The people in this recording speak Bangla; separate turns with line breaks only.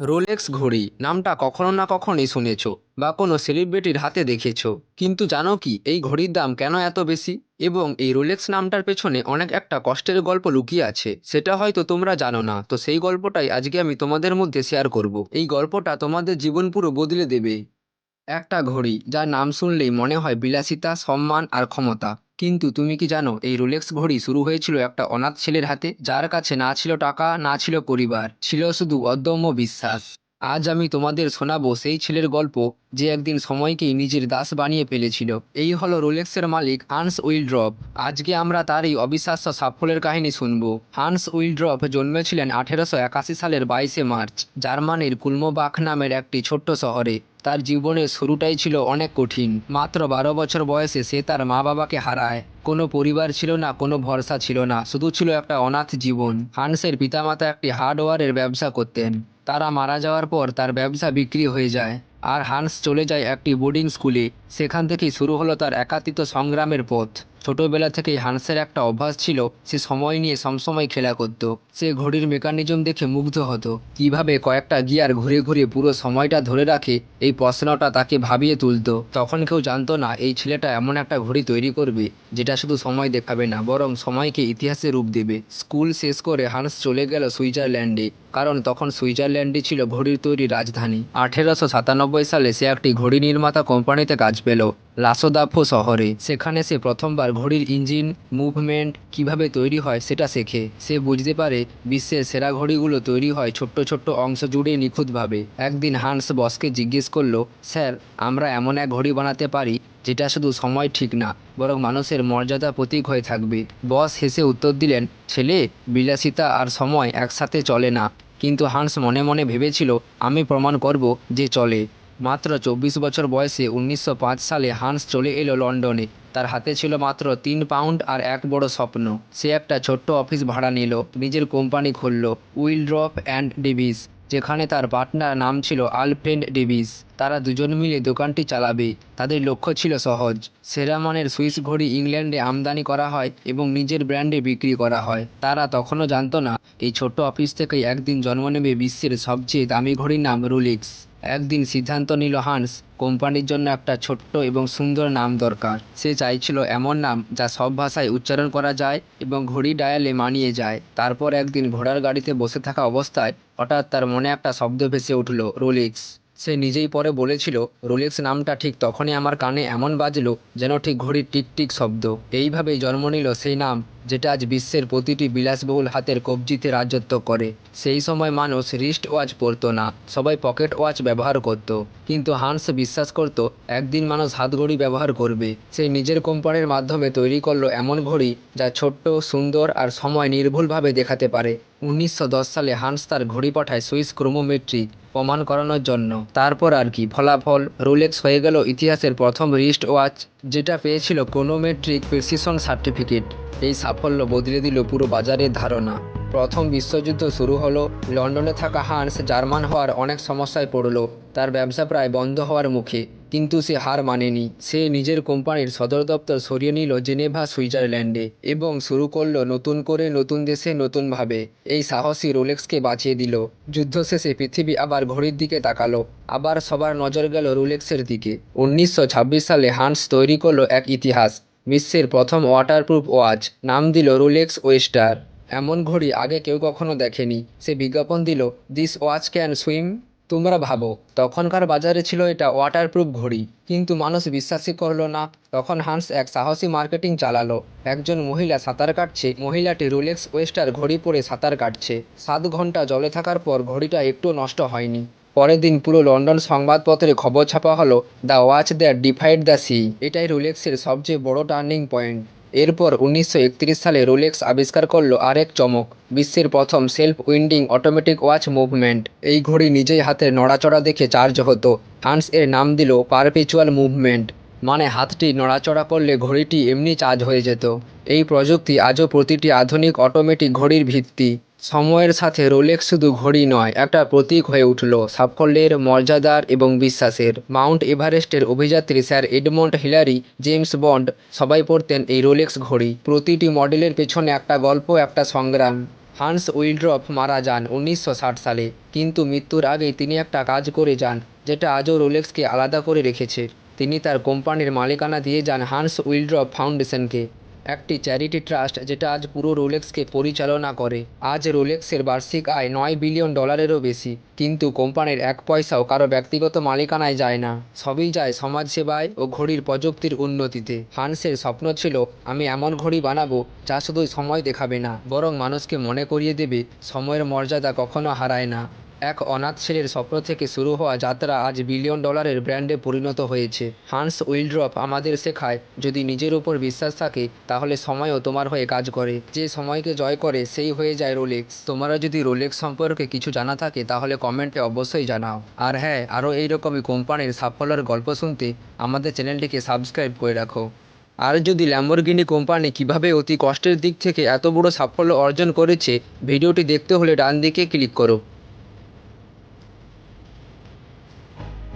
রোলেক্স ঘড়ি, নামটা কখনো না কখনোই শুনেছ বা কোনো সেলিব্রিটির হাতে দেখেছ। কিন্তু জানো কি, এই ঘড়ির দাম কেন এত বেশি? এবং এই রোলেক্স নামটার পেছনে অনেক একটা কষ্টের গল্প লুকিয়ে আছে, সেটা হয়তো তোমরা জানো না। তো সেই গল্পটাই আজকে আমি তোমাদের মধ্যে শেয়ার করব। এই গল্পটা তোমাদের জীবন পুরো বদলে দেবে। একটা ঘড়ি, যার নাম শুনলেই মনে হয় বিলাসিতা, সম্মান আর ক্ষমতা। কিন্তু তুমি কি জানো, এই রোলেক্স ঘড়ি শুরু হয়েছিল একটা অনাথ ছেলের হাতে, যার কাছে না ছিল টাকা, না ছিল পরিবার, ছিল শুধু অদম্য বিশ্বাস। আজ আমি তোমাদের শোনাবো সেই ছেলের গল্প, যে একদিন সময়কেই নিজের দাস বানিয়ে ফেলেছিল। এই হলো রোলেক্সের মালিক হান্স উইলড্রপ। আজকে আমরা তার এই অবিশ্বাস্য সাফল্যের কাহিনী শুনব। হান্স উইলড্রপ জন্মেছিলেন আঠেরোশো একাশি সালের বাইশে মার্চ, জার্মানির কুলমোবাখ নামের একটি ছোট্ট শহরে। তার জীবনের শুরুটাই ছিল অনেক কঠিন। মাত্র বারো বছর বয়সে সে তার মা বাবাকে হারায়। কোনো পরিবার ছিল না, কোনো ভরসা ছিল না, শুধু ছিল একটা অনাথ জীবন। হানসের পিতামাতা একটি হার্ডওয়ারের ব্যবসা করতেন। তারা মারা যাওয়ার পর তার ব্যবসা বিক্রি হয়ে যায় আর হান্স চলে যায় একটি বোর্ডিং স্কুলে। সেখান থেকেই শুরু হলো তার একাত্মিত সংগ্রামের পথ। ছোটবেলা থেকেই হান্সের একটা অভ্যাস ছিল, সে সময় নিয়ে সবসময় খেলা করত। সে ঘড়ির মেকানিজম দেখে মুগ্ধ হতো। কীভাবে কয়েকটা গিয়ার ঘুরে ঘুরে পুরো সময়টা ধরে রাখে, এই প্রশ্নটা তাকে ভাবিয়ে তুলতো। তখন কেউ জানতো না, এই ছেলেটা এমন একটা ঘড়ি তৈরি করবে, যেটা শুধু সময় দেখাবে না, বরং সময়কে ইতিহাসে রূপ দেবে। স্কুল শেষ করে হান্স চলে গেল সুইজারল্যান্ডে, কারণ তখন সুইজারল্যান্ডই ছিল ঘড়ির তৈরি রাজধানী। আঠেরোশো সাতানব্বই সালে সে একটি ঘড়ি নির্মাতা কোম্পানিতে কাজ পেল। লাসোদাফো শহরে, সেখানে সে প্রথমবার ঘড়ির ইঞ্জিন, মুভমেন্ট কীভাবে তৈরি হয় সেটা শেখে। সে বুঝতে পারে বিশ্বের সেরা ঘড়িগুলো তৈরি হয় ছোট্ট ছোট্ট অংশ জুড়ে নিখুঁতভাবে। একদিন হান্স বসকে জিজ্ঞেস করল, স্যার, আমরা এমন এক ঘড়ি বানাতে পারি যেটা শুধু সময় ঠিক না, বরং মানুষের মর্যাদা প্রতীক হয়ে থাকবে। বস হেসে উত্তর দিলেন, ছেলে, বিলাসিতা আর সময় একসাথে চলে না। কিন্তু হান্স মনে মনে ভেবেছিল, আমি প্রমাণ করব যে চলে। মাত্র চব্বিশ বছর বয়সে উনিশশো পাঁচ সালে হান্স চলে এলো লন্ডনে। তার হাতে ছিল মাত্র তিন পাউন্ড আর এক বড় স্বপ্ন। সে একটা ছোট্ট অফিস ভাড়া নিল, নিজের কোম্পানি খুলল উইলড্রপ অ্যান্ড ডিভিস, যেখানে তার পার্টনার নাম ছিল আলফ্রেন্ড ডেভিস। তারা দুজন মিলে দোকানটি চালাবে, তাদের লক্ষ্য ছিল সহজ। সেরা মানের সুইস ঘড়ি ইংল্যান্ডে আমদানি করা হয় এবং নিজের ব্র্যান্ডে বিক্রি করা হয়। তারা তখনও জানতো না, এই ছোট্ট অফিস থেকেই একদিন জন্ম নেবে বিশ্বের সবচেয়ে দামি ঘড়ির নাম রোলেক্স। একদিন সিদ্ধান্ত নিল হান্স, কোম্পানির জন্য একটা ছোট্ট এবং সুন্দর নাম দরকার। সে চাইছিল এমন নাম যা সব ভাষায় উচ্চারণ করা যায় এবং ঘড়ি ডায়ালে মানিয়ে যায়। তারপর একদিন ঘোড়ার গাড়িতে বসে থাকা অবস্থায় হঠাৎ তার মনে একটা শব্দ ভেসে উঠল, রোলেক্স। সে নিজেই পরে বলেছিল, রোলেক্স নামটা ঠিক তখনই আমার কানে এমন বাজলো যেন ঠিক ঘড়ির টিক টিক শব্দ। এইভাবেই জন্ম নিল সেই নাম, যেটা আজ বিশ্বের প্রতিটি বিলাসবহুল হাতের কবজিতে রাজত্ব করে। সেই সময় মানুষ রিস্ট ওয়াচ পরতো না, সবাই পকেট ওয়াচ ব্যবহার করত। কিন্তু হান্স বিশ্বাস করত, একদিন মানুষ হাতঘড়ি ব্যবহার করবে। সেই নিজের কোম্পানির মাধ্যমে তৈরি করল এমন ঘড়ি যা ছোট্ট, সুন্দর আর সময় নির্ভুলভাবে দেখাতে পারে। উনিশশো দশ সালে হান্স তার ঘড়ি পাঠায় সুইস ক্রোমোমেট্রিক প্রমাণ করানোর জন্য। তারপর আর কি, ফলাফল, রোলেক্স হয়ে গেল ইতিহাসের প্রথম রিস্ট ওয়াচ যেটা পেয়েছিল ক্রোনোমেট্রিক প্রেসিশন সার্টিফিকেট এই সাফল্য বদলে দিল পুরো বাজারের ধারণা। প্রথম বিশ্বযুদ্ধ শুরু হলো, লন্ডনে থাকা হান্স জার্মান হওয়ার অনেক সমস্যায় পড়ল, তার ব্যবসা প্রায় বন্ধ হওয়ার মুখে। কিন্তু সে হার মানেনি। সে নিজের কোম্পানির সদর দপ্তর সরিয়ে নিল জেনেভা, সুইজারল্যান্ডে এবং শুরু করল নতুন করে নতুন দেশে নতুনভাবে এই সাহসী রোলেক্সকে বাঁচিয়ে দিল। যুদ্ধ শেষে পৃথিবী আবার ঘড়ির দিকে তাকালো। আবার সবার নজর গেল রোলেক্সের দিকে। উনিশশো ছাব্বিশ সালে হান্স তৈরি করল এক ইতিহাস, বিশ্বের প্রথম ওয়াটারপ্রুফ ওয়াচ। নাম দিল রোলেক্স ওয়েস্টার। এমন ঘড়ি আগে কেউ কখনো দেখেনি। সে বিজ্ঞাপন দিল দিস ওয়াচ ক্যান সুইম তোমরা ভাবো, তখনকার বাজারে ছিল এটা ওয়াটারপ্রুফ ঘড়ি, কিন্তু মানুষ বিশ্বাসই করল না। তখন হান্স এক সাহসী মার্কেটিং চালালো। একজন মহিলা সাঁতার কাটছে, মহিলাটি রোলেক্স ওয়েস্টার ঘড়ি পরে সাঁতার কাটছে। সাত ঘণ্টা জলে থাকার পর ঘড়িটা একটু নষ্ট হয়নি। পরের দিন পুরো লন্ডন সংবাদপত্রে খবর ছাপা হলো the watch that defied the sea এটাই রোলেক্সের সবচেয়ে বড় টার্নিং পয়েন্ট এরপর উনিশশো একত্রিশ সালে রোলেক্স আবিষ্কার করল আরেক চমক, বিশ্বের প্রথম self winding automatic watch movement. এই ঘড়ি নিজেই হাতের নড়াচড়া দেখে চার্জ হতো, হান্স এর নাম দিল পারপেচুয়াল মুভমেন্ট। মানে হাতটি নড়াচড়া করলে ঘড়িটি এমনি চার্জ হয়ে যেত। এই প্রযুক্তি আজও প্রতিটি আধুনিক অটোমেটিক ঘড়ির ভিত্তি। সময়ের সাথে রোলেক্স শুধু ঘড়ি নয়, একটা প্রতীক হয়ে উঠল। সাফল্যের, মর্যাদার এবং বিশ্বাসের। মাউন্ট এভারেস্টের অভিযাত্রী sir Edmund Hillary James Bond সবাই পরতেন এই রোলেক্স ঘড়ি। প্রতিটি মডেলের পেছনে একটা গল্প, একটা সংগ্রাম। হান্স উইলড্রপ মারা যান উনিশশো ষাট সালে, কিন্তু মৃত্যুর আগে তিনি একটা কাজ করে যান, যেটা আজও রোলেক্সকে আলাদা করে রেখেছে। তিনি তার কোম্পানির মালিকানা দিয়ে যান হান্স উইলড্রপ ফাউন্ডেশনকে। একটি চ্যারিটি ট্রাস্ট যেটা আজ পুরো রোলেক্সকে পরিচালনা করে। আজ রোলেক্সের বার্ষিক আয় নয় বিলিয়ন ডলারেরও বেশি। কিন্তু কোম্পানির এক পয়সাও কারও ব্যক্তিগত মালিকানায় যায় না। সবই যায় সমাজসেবায় ও ঘড়ির প্রযুক্তির উন্নতিতে। হান্সের স্বপ্ন ছিল, আমি এমন ঘড়ি বানাবো যা শুধু সময় দেখাবে না, বরং মানুষকে মনে করিয়ে দেবে, সময়ের মর্যাদা কখনো হারায় না। এক অনাথ ছেলের স্বপ্ন থেকে শুরু হওয়া যাত্রা আজ বিলিয়ন ডলারের ব্র্যান্ডে পরিণত হয়েছে। হান্স উইলড্রপ আমাদের শেখায়, যদি নিজের উপর বিশ্বাস থাকে, তাহলে সময়ও তোমার হয়ে কাজ করে। যে সময়কে জয় করে, সেই হয়ে যায় রোলেক্স। তোমরা যদি রোলেক্স সম্পর্কে কিছু জানা থাকে, তাহলে কমেন্টে অবশ্যই জানাও। আর হ্যাঁ আরও এইরকমই কোম্পানির সাফল্যের গল্প শুনতে আমাদের চ্যানেলটিকে সাবস্ক্রাইব করে রাখো। আর যদি ল্যাম্বরগিনি কোম্পানি কীভাবে অতি কষ্টের দিক থেকে এত বড় সাফল্য অর্জন করেছে, ভিডিওটি দেখতে হলে ডান দিকে ক্লিক করো।